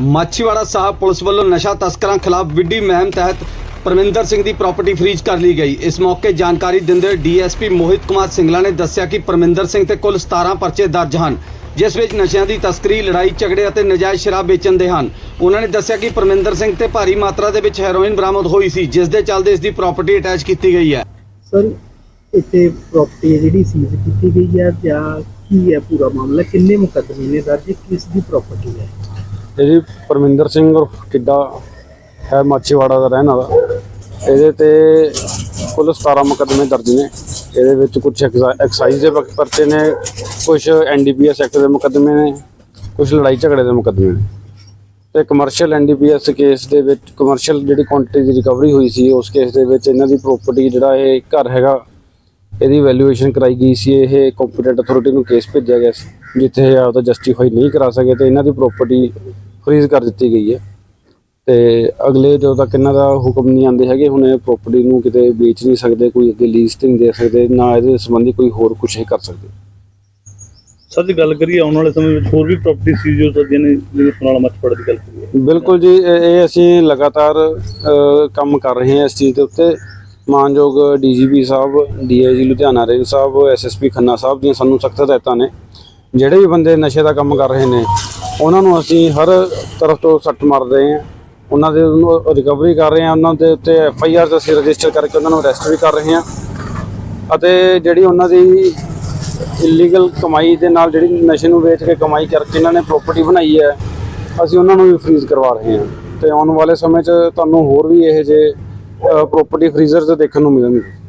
ਮਾਛੀਵਾੜਾ ਸਾਹਿਬ police ਵੱਲੋਂ ਨਸ਼ਾ ਤਸਕਰਾਂ ਖਿਲਾਫ ਵਿੱਢੀ ਮੁਹਿੰਮ ਤਹਿਤ ਪਰਮਿੰਦਰ ਸਿੰਘ ਦੀ ਪ੍ਰਾਪਰਟੀ ਫਰੀਜ਼ ਕਰ ਲਈ ਗਈ। ਇਸ ਮੌਕੇ ਜਾਣਕਾਰੀ ਦਿੰਦੇ ਡੀਐਸਪੀ ਮੋਹਿਤ ਕੁਮਾਰ ਸਿੰਗਲਾ ਨੇ ਦੱਸਿਆ ਕਿ ਪਰਮਿੰਦਰ ਸਿੰਘ ਤੇ ਕੁੱਲ 17 ਪਰਚੇ ਦਰਜ ਹਨ, ਜਿਸ ਵਿੱਚ ਨਸ਼ਿਆਂ ਦੀ ਤਸਕਰੀ, ਲੜਾਈ, ਝਗੜੇ ਅਤੇ ਨਜਾਇਜ਼ ਸ਼ਰਾਬ ਵੇਚਣ ਦੇ ਹਨ। ਉਹਨਾਂ ਨੇ ਦੱਸਿਆ ਕਿ ਪਰਮਿੰਦਰ ਸਿੰਘ ਤੇ ਭਾਰੀ ਮਾਤਰਾ ਦੇ ਵਿੱਚ ਹੈਰੋਇਨ ਬਰਾਮਦ ਹੋਈ ਸੀ, ਜਿਸ ਦੇ ਚੱਲਦੇ ਇਸ ਦੀ ਪ੍ਰਾਪਰਟੀ ਅਟੈਚ ਕੀਤੀ ਗਈ ਹੈ। ਸਰ, ਇੱਥੇ ਪ੍ਰਾਪਰਟੀ ਜਿਹੜੀ ਸੀਜ਼ ਕੀਤੀ ਗਈ ਹੈ ਜਾਂ ਕੀ ਹੈ ਪੂਰਾ ਮਾਮਲਾ? ਕਿੰਨੇ ਮੁਕੱਦਮੇ ਨੇ ਦਰਜ? ਕਿਸ ਦੀ ਪ੍ਰਾਪਰਟੀ ਹੈ? ਇਹਦੀ ਪਰਮਿੰਦਰ ਸਿੰਘ ਉਰਫ ਟਿੱਡਾ ਹੈ, ਮਾਛੀਵਾੜਾ ਦਾ ਰਹਿਣ ਵਾਲਾ। ਇਹਦੇ ਤੇ ਕੁੱਲ 17 ਮੁਕੱਦਮੇ ਦਰਜ ਨੇ। ਇਹਦੇ ਵਿੱਚ ਕੁਝ ਐਕਸਾਈਜ਼ ਦੇ ਪਰਚੇ ਨੇ ਕੁਝ ਐਨਡੀਪੀਐਸ ਐਕਟ ਦੇ ਮੁਕੱਦਮੇ ਨੇ ਕੁਝ ਲੜਾਈ ਝਗੜੇ ਦੇ ਮੁਕੱਦਮੇ ਨੇ। ਤੇ ਕਮਰਸ਼ੀਅਲ ਐਨਡੀਪੀਐਸ ਕੇਸ ਦੇ ਵਿੱਚ ਕਮਰਸ਼ੀਅਲ ਜਿਹੜੀ ਕੁਆਂਟੀਟੀ ਦੀ ਰਿਕਵਰੀ ਹੋਈ ਸੀ, ਉਸ ਕੇਸ ਦੇ ਵਿੱਚ ਇਹਨਾਂ ਦੀ ਪ੍ਰਾਪਰਟੀ ਜਿਹੜਾ ਇਹ ਘਰ ਹੈਗਾ, ਇਹਦੀ ਵੈਲਿਊਏਸ਼ਨ ਕਰਾਈ ਗਈ ਸੀ। ਇਹ ਕੰਪੀਟੈਂਟ ਅਥਾਰਟੀ ਨੂੰ ਕੇਸ ਭੇਜਿਆ ਗਿਆ ਸੀ। ਜਿੱਥੇ ਇਹ ਆਪਦਾ ਜਸਟੀਫਾਈ ਨਹੀਂ ਕਰਾ ਸਕੇ ਤੇ ਇਹਨਾਂ ਦੀ ਪ੍ਰਾਪਰਟੀ ਫਰੀਜ਼ ਕਰ ਦਿੱਤੀ ਗਈ ਹੈ। ਤੇ ਅਗਲੇ ਜਦੋਂ ਤੱਕ ਇਹਨਾਂ ਦਾ ਹੁਕਮ ਨਹੀਂ ਆਉਂਦੇ ਹੈਗੇ ਹੁਣ ਇਹ ਪ੍ਰਾਪਰਟੀ ਨੂੰ ਕਿਤੇ ਵੇਚ ਨਹੀਂ ਸਕਦੇ ਕੋਈ ਅੱਗੇ ਲੀਜ਼ ਤੇ ਨਹੀਂ ਦੇ ਸਕਦੇ ਨਾ ਇਹਦੇ ਸੰਬੰਧੀ ਕੋਈ ਹੋਰ ਕੁਝ ਹੀ ਕਰ ਸਕਦੇ। ਸਰ ਜੀ ਗੱਲ ਕਰੀਏ ਆਉਣ ਵਾਲੇ ਸਮੇਂ ਵਿੱਚ ਹੋਰ ਵੀ ਪ੍ਰਾਪਰਟੀ ਸੀ ਜੋ ਸਦੀਆਂ ਨੇ ਜਿਵੇਂ ਸੁਨਾਲਾ ਮੱਛਪੜ ਦੀ ਗੱਲ ਕਰੀਏ। ਬਿਲਕੁਲ ਜੀ ਇਹ ਅਸੀਂ ਲਗਾਤਾਰ ਕੰਮ ਕਰ ਰਹੇ ਹਾਂ ਇਸ ਚੀਜ਼ ਦੇ ਉੱਤੇ। ਮਾਨਯੋਗ ਡੀਜੀਪੀ ਸਾਹਿਬ ਡੀਆਈਜੀ ਲੁਧਿਆਣਾ ਰੇਂਜ ਸਾਹਿਬ ਐਸਐਸਪੀ ਖੰਨਾ ਸਾਹਿਬ ਦੀਆਂ ਸਾਨੂੰ ਸਖਤ ਹਦਾਇਤਾਂ ਨੇ। ਜਿਹੜੇ ਵੀ ਬੰਦੇ ਨਸ਼ੇ ਦਾ ਕੰਮ ਕਰ ਰਹੇ ਨੇ, ਉਹਨਾਂ ਨੂੰ ਅਸੀਂ ਹਰ ਤਰਫ ਤੋਂ ਸੱਟ ਮਾਰ ਰਹੇ ਹਾਂ। ਉਹਨਾਂ ਦੇ ਰਿਕਵਰੀ ਕਰ ਰਹੇ ਹਾਂ, ਉਹਨਾਂ ਦੇ ਉੱਤੇ ਐਫ ਆਈ ਆਰ ਅਸੀਂ ਰਜਿਸਟਰ ਕਰਕੇ ਉਹਨਾਂ ਨੂੰ ਅਰੈਸਟ ਵੀ ਕਰ ਰਹੇ ਹਾਂ। ਅਤੇ ਜਿਹੜੀ ਉਹਨਾਂ ਦੀ ਇਲੀਗਲ ਕਮਾਈ ਦੇ ਨਾਲ ਜਿਹੜੀ ਨਸ਼ੇ ਨੂੰ ਵੇਚ ਕੇ ਕਮਾਈ ਕਰਕੇ ਇਹਨਾਂ ਨੇ ਪ੍ਰਾਪਰਟੀ ਬਣਾਈ ਹੈ, ਅਸੀਂ ਉਹਨਾਂ ਨੂੰ ਵੀ ਫ੍ਰੀਜ਼ ਕਰਵਾ ਰਹੇ ਹਾਂ। ਤੇ ਆਉਣ ਵਾਲੇ ਸਮੇਂ 'ਚ ਤੁਹਾਨੂੰ ਹੋਰ ਵੀ ਇਹ ਜੇ ਪ੍ਰਾਪਰਟੀ ਫ੍ਰੀਜ਼ਰਸ ਦੇਖਣ ਨੂੰ ਮਿਲਣਗੇ।